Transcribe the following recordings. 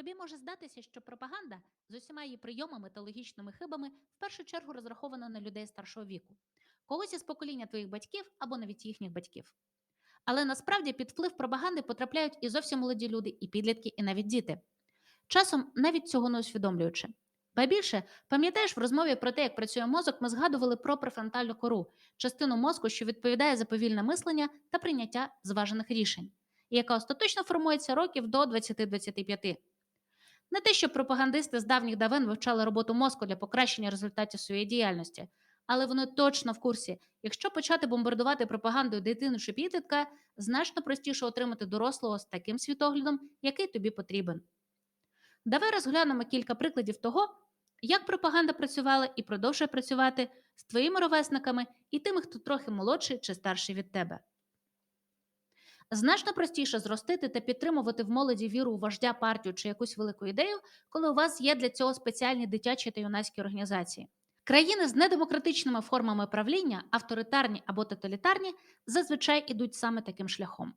Тобі може здатися, що пропаганда з усіма її прийомами та логічними хибами в першу чергу розрахована на людей старшого віку, когось із покоління твоїх батьків або навіть їхніх батьків. Але насправді під вплив пропаганди потрапляють і зовсім молоді люди, і підлітки, і навіть діти. Часом навіть цього не усвідомлюючи. Ба більше, пам'ятаєш, в розмові про те, як працює мозок, ми згадували про префронтальну кору, частину мозку, що відповідає за повільне мислення та прийняття зважених рішень, і яка остаточно формується років до 20-25. Не те, що пропагандисти з давніх давен вивчали роботу мозку для покращення результатів своєї діяльності, але вони точно в курсі, якщо почати бомбардувати пропагандою дитину чи підлітка, значно простіше отримати дорослого з таким світоглядом, який тобі потрібен. Давай розглянемо кілька прикладів того, як пропаганда працювала і продовжує працювати з твоїми ровесниками і тими, хто трохи молодший чи старший від тебе. Значно простіше зростити та підтримувати в молоді віру у вождя партію чи якусь велику ідею, коли у вас є для цього спеціальні дитячі та юнацькі організації. Країни з недемократичними формами правління, авторитарні або тоталітарні, зазвичай ідуть саме таким шляхом.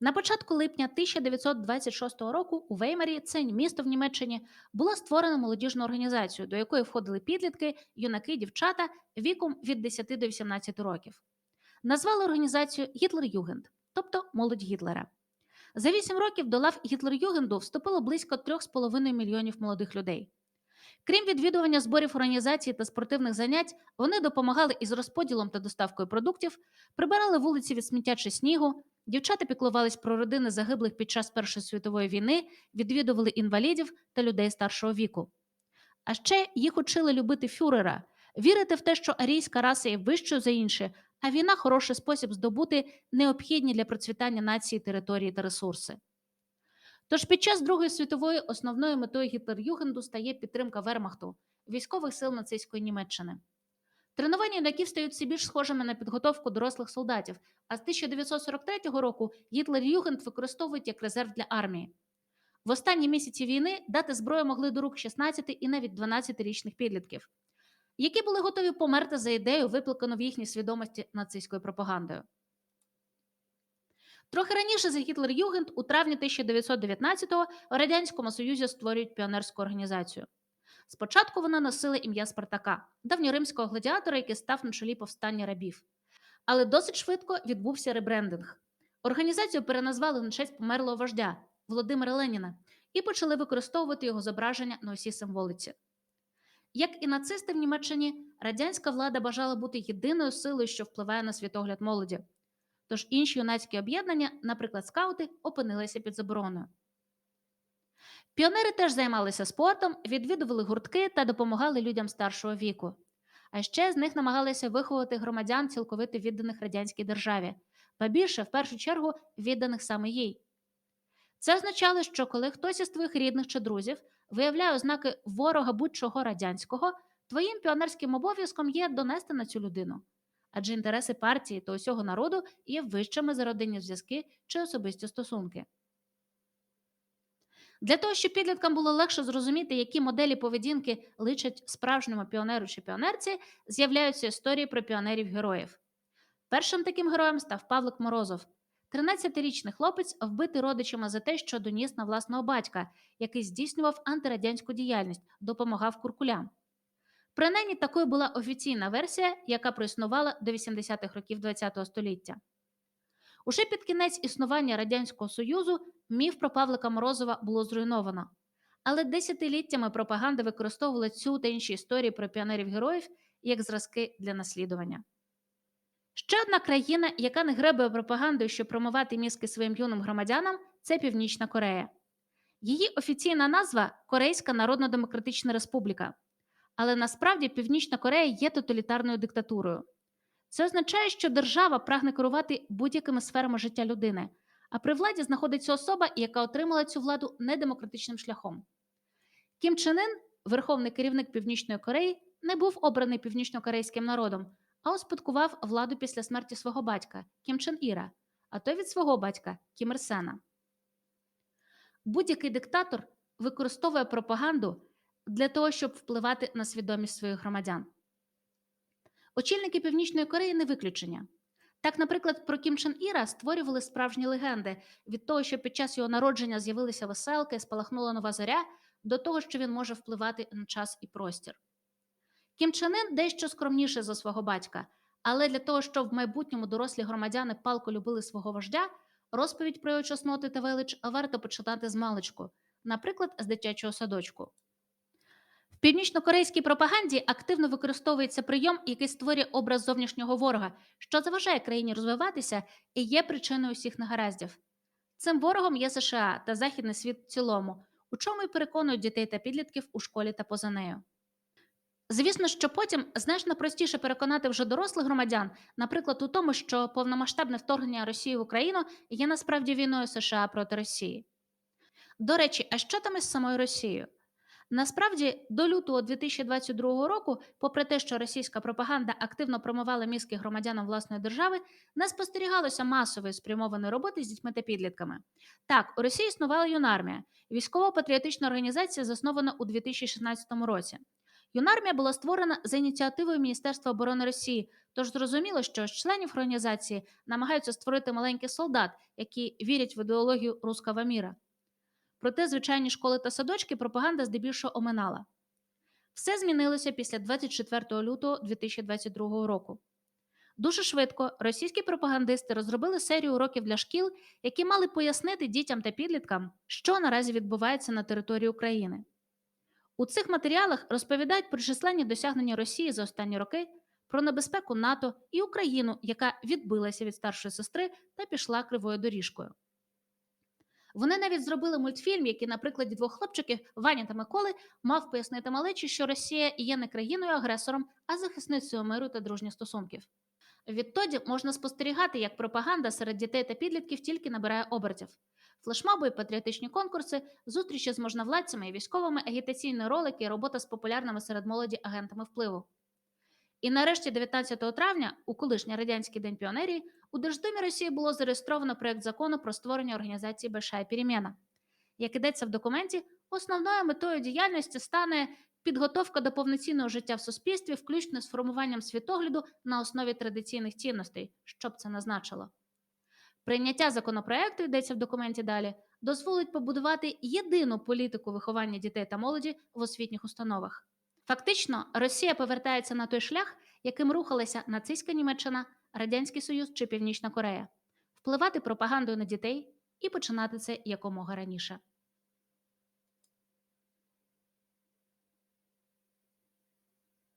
На початку липня 1926 року у Веймарі, це місто в Німеччині, була створена молодіжна організація, до якої входили підлітки, юнаки, дівчата віком від 10 до 18 років. Назвали організацію Гітлер-Югенд, тобто молодь Гітлера. За 8 років до лав Гітлер-Югенду вступило близько 3,5 мільйонів молодих людей. Крім відвідування зборів організацій та спортивних занять, вони допомагали із розподілом та доставкою продуктів, прибирали вулиці від сміття чи снігу, дівчата піклувались про родини загиблих під час Першої світової війни, відвідували інвалідів та людей старшого віку. А ще їх учили любити фюрера, вірити в те, що арійська раса є вищою за інші, а війна хороший спосіб здобути необхідні для процвітання нації території та ресурси. Тож під час Другої світової основною метою Гітлер-Югенду стає підтримка Вермахту, військових сил нацистської Німеччини. Тренування юнаків стають все більш схожими на підготовку дорослих солдатів, а з 1943 року Гітлер-Югенд використовують як резерв для армії. В останні місяці війни дати зброю могли до рук 16 і навіть 12-річних підлітків, які були готові померти за ідею, викликану в їхній свідомості нацистською пропагандою. Трохи раніше за Гітлер-Югенд у травні 1919-го в Радянському Союзі створюють піонерську організацію. Спочатку вона носила ім'я Спартака, давньоримського гладіатора, який став на чолі повстання рабів. Але досить швидко відбувся ребрендинг. Організацію переназвали на честь померлого вождя Володимира Леніна і почали використовувати його зображення на усій символиці. Як і нацисти в Німеччині, радянська влада бажала бути єдиною силою, що впливає на світогляд молоді. Тож інші юнацькі об'єднання, наприклад, скаути, опинилися під забороною. Піонери теж займалися спортом, відвідували гуртки та допомагали людям старшого віку. А ще з них намагалися виховати громадян цілковито відданих радянській державі, ба більше, в першу чергу, відданих саме їй. Це означало, що коли хтось із твоїх рідних чи друзів виявляє ознаки ворога будь-чого радянського, твоїм піонерським обов'язком є донести на цю людину. Адже інтереси партії та усього народу є вищими за родинні зв'язки чи особисті стосунки. Для того, щоб підліткам було легше зрозуміти, які моделі поведінки личать справжньому піонеру чи піонерці, з'являються історії про піонерів-героїв. Першим таким героєм став Павлик Морозов, 13-річний хлопець, вбитий родичами за те, що доніс на власного батька, який здійснював антирадянську діяльність, допомагав куркулям. Принаймні, такою була офіційна версія, яка проіснувала до 80-х років ХХ століття. Уже під кінець існування Радянського Союзу міф про Павлика Морозова було зруйновано. Але десятиліттями пропаганда використовувала цю та інші історії про піонерів-героїв як зразки для наслідування. Ще одна країна, яка не гребує пропагандою, щоб промивати мізки своїм юним громадянам, це Північна Корея. Її офіційна назва Корейська Народно-Демократична Республіка. Але насправді Північна Корея є тоталітарною диктатурою. Це означає, що держава прагне керувати будь-якими сферами життя людини, а при владі знаходиться особа, яка отримала цю владу недемократичним шляхом. Кім Чен Ін, верховний керівник Північної Кореї, не був обраний північнокорейським народом, а успадкував владу після смерті свого батька Кім Чен Іра, а той від свого батька Кім Ір Сена. Будь-який диктатор використовує пропаганду для того, щоб впливати на свідомість своїх громадян. Очільники Північної Кореї не виключення. Так, наприклад, про Кім Чен Іра створювали справжні легенди від того, що під час його народження з'явилися веселки, спалахнула нова зоря, до того, що він може впливати на час і простір. Кім Чен Ын дещо скромніше за свого батька, але для того, щоб в майбутньому дорослі громадяни палко любили свого вождя, розповідь про його чесноти та велич варто почитати з маличку, наприклад, з дитячого садочку. В північно-корейській пропаганді активно використовується прийом, який створює образ зовнішнього ворога, що заважає країні розвиватися і є причиною всіх негараздів. Цим ворогом є США та Західний світ в цілому, у чому й переконують дітей та підлітків у школі та поза нею. Звісно, що потім значно простіше переконати вже дорослих громадян, наприклад, у тому, що повномасштабне вторгнення Росії в Україну є насправді війною США проти Росії. До речі, а що там із самою Росією? Насправді, до лютого 2022 року, попри те, що російська пропаганда активно промивала мізки громадянам власної держави, не спостерігалося масової спрямованої роботи з дітьми та підлітками. Так, у Росії існувала юнармія, військово-патріотична організація, заснована у 2016 році. Юнармія була створена за ініціативою Міністерства оборони Росії, тож зрозуміло, що з членів організації намагаються створити маленьких солдат, які вірять в ідеологію руского міра. Проте звичайні школи та садочки пропаганда здебільшого оминала. Все змінилося після 24 лютого 2022 року. Дуже швидко російські пропагандисти розробили серію уроків для шкіл, які мали пояснити дітям та підліткам, що наразі відбувається на території України. У цих матеріалах розповідають про численні досягнення Росії за останні роки, про небезпеку НАТО і Україну, яка відбилася від старшої сестри та пішла кривою доріжкою. Вони навіть зробили мультфільм, який на прикладі двох хлопчиків Вані та Миколи мав пояснити малечі, що Росія є не країною-агресором, а захисницею миру та дружніх стосунків. Відтоді можна спостерігати, як пропаганда серед дітей та підлітків тільки набирає обертів. Флешмоби, патріотичні конкурси, зустрічі з можновладцями і військовими, агітаційні ролики робота з популярними серед молоді агентами впливу. І нарешті, 19 травня, у колишній радянський день піонерії, у Держдумі Росії було зареєстровано проєкт закону про створення організації Большая перемена. Як ідеться в документі, основною метою діяльності стане підготовка до повноцінного життя в суспільстві, включно з формуванням світогляду на основі традиційних цінностей, що б це назначило. Прийняття законопроекту йдеться в документі далі, дозволить побудувати єдину політику виховання дітей та молоді в освітніх установах. Фактично, Росія повертається на той шлях, яким рухалася нацистська Німеччина, Радянський Союз чи Північна Корея, впливати пропагандою на дітей і починати це якомога раніше.